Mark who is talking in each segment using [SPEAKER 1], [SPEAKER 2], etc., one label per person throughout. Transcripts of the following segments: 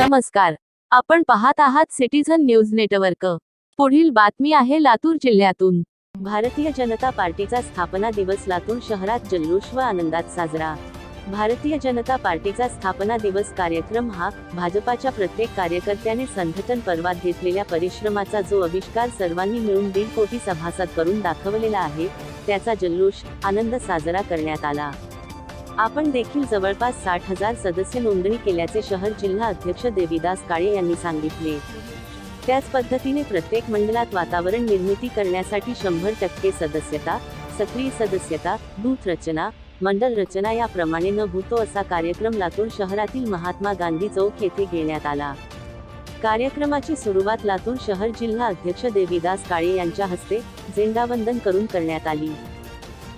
[SPEAKER 1] नमस्कार. आपण पाहत आहात सिटीझन न्यूज नेटवर्क पुढील बातमी आहे लातूर जिल्ह्यातून. भारतीय जनता पार्टीचा स्थापना दिवस लातूर शहरात जल्लोष व आनंदात साजरा. भारतीय जनता पार्टीचा स्थापना दिवस कार्यक्रम हा भाजपाच्या प्रत्येक कार्यकर्त्याने संघटन पर्वात घेतलेल्या परिश्रमाचा जो आविष्कार सर्वांनी मिळून दीड कोटी सभासद करून दाखवलेला आहे त्याचा जल्लोष आनंद साजरा करण्यात आला. आपण देखील जवळपास साठ हजार सदस्य नोंदणी केल्याचे शहर जिल्हा अध्यक्ष देवीदास काळे यांनी सांगितले. त्याच पद्धतीने प्रत्येक मंडळात वातावरण निर्मिती करण्यासाठी शंभर टक्के सदस्यता सक्रिय सदस्यता दूत रचना मंडल रचना याप्रमाणे न भूतो असा कार्यक्रम लातूर शहरातील महात्मा गांधी चौक येथे घेण्यात आला. कार्यक्रमाची सुरुवात लातूर शहर जिल्हा अध्यक्ष देवीदास काळे यांच्या हस्ते झेंडावंदन करून करण्यात आली.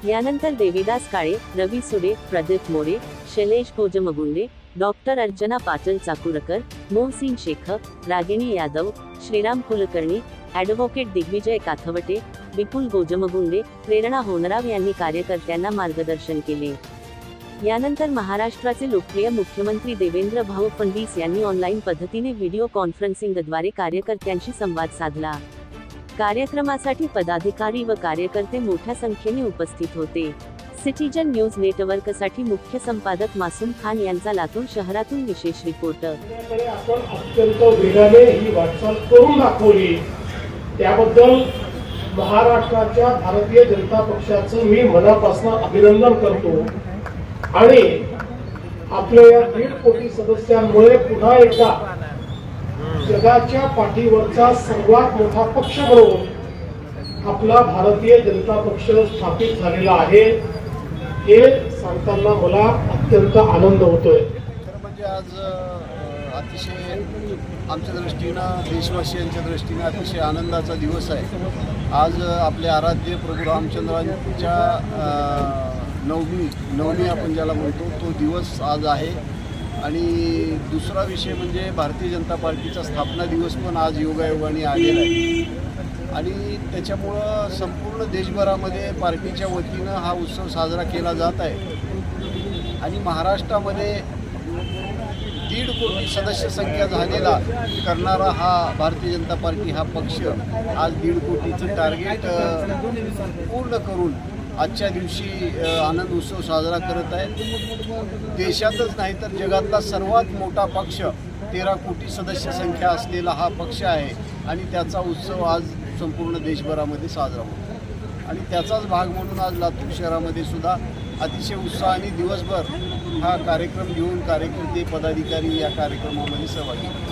[SPEAKER 1] यानंतर देवीदास काळे रवी सुडे प्रदीप मोरे शैलेश भोजमगुंडे डॉक्टर अर्चना पाटल चाकुरकर मोहसिन शेख रागिणी यादव श्रीराम कुलकर्णी ॲडव्होकेट दिग्विजय काथवटे विपुल गोजमगुंडे प्रेरणा होनराव यांनी कार्यकर्त्यांना मार्गदर्शन केले. यानंतर महाराष्ट्राचे लोकप्रिय मुख्यमंत्री देवेंद्र भाऊ फडणवीस यांनी ऑनलाईन पद्धतीने व्हिडिओ कॉन्फरन्सिंगद्वारे कार्यकर्त्यांशी संवाद साधला. कार्यक्रमासाठी पदाधिकारी व कार्यकर्ते मोठ्या संख्येने उपस्थित होते. सिटीजन न्यूज नेटवर्कसाठी मुख्य संपादक मासूम खान यांचा लातूर शहरातून विशेष रिपोर्ट.
[SPEAKER 2] आपण अत्यंत वेगाने ही वाटचाल करून दाखवली. त्याबद्दल महाराष्ट्राच्या भारतीय जनता पक्षाचं मी मनापासून अभिनंदन करतो. आणि आपल्या या दीड कोटी सदस्यांमुळे पुन्हा एकदा जगाच्या पाठीवरचा सर्वात मोठा पक्ष म्हणून आपला भारतीय जनता पक्ष स्थापित झालेला आहे हे सांगताना मला अत्यंत आनंद होतोय.
[SPEAKER 3] म्हणजे आज अतिशय आमच्या दृष्टीनं देशवासियांच्या दृष्टीनं अतिशय आनंदाचा दिवस आहे. आज आपले आराध्य प्रभू रामचंद्रांच्या नवमी नवमी आपण ज्याला म्हणतो तो दिवस आज आहे. आणि दुसरा विषय म्हणजे भारतीय जनता पार्टीचा स्थापना दिवस पण आज योगायोगाने आलेला आहे. आणि त्याच्यामुळं संपूर्ण देशभरामध्ये पार्टीच्या वतीनं हा उत्सव साजरा केला जात आहे. आणि महाराष्ट्रामध्ये दीड कोटी सदस्य संख्या झालेला करणारा हा भारतीय जनता पार्टी हा पक्ष आज दीड कोटीचं टार्गेट पूर्ण करून आजच्या दिवशी आनंद उत्सव साजरा करत आहे. देशातच नाही तर जगातला सर्वात मोठा पक्ष तेरा कोटी सदस्य संख्या असलेला हा पक्ष आहे. आणि त्याचा उत्सव आज संपूर्ण देशभरामध्ये साजरा होतो. आणि त्याचाच भाग म्हणून आज लातूर शहरामध्ये सुद्धा अतिशय उत्साहाने दिवसभर हा कार्यक्रम घेऊन कार्यकर्ते पदाधिकारी या कार्यक्रमामध्ये सहभागी होते.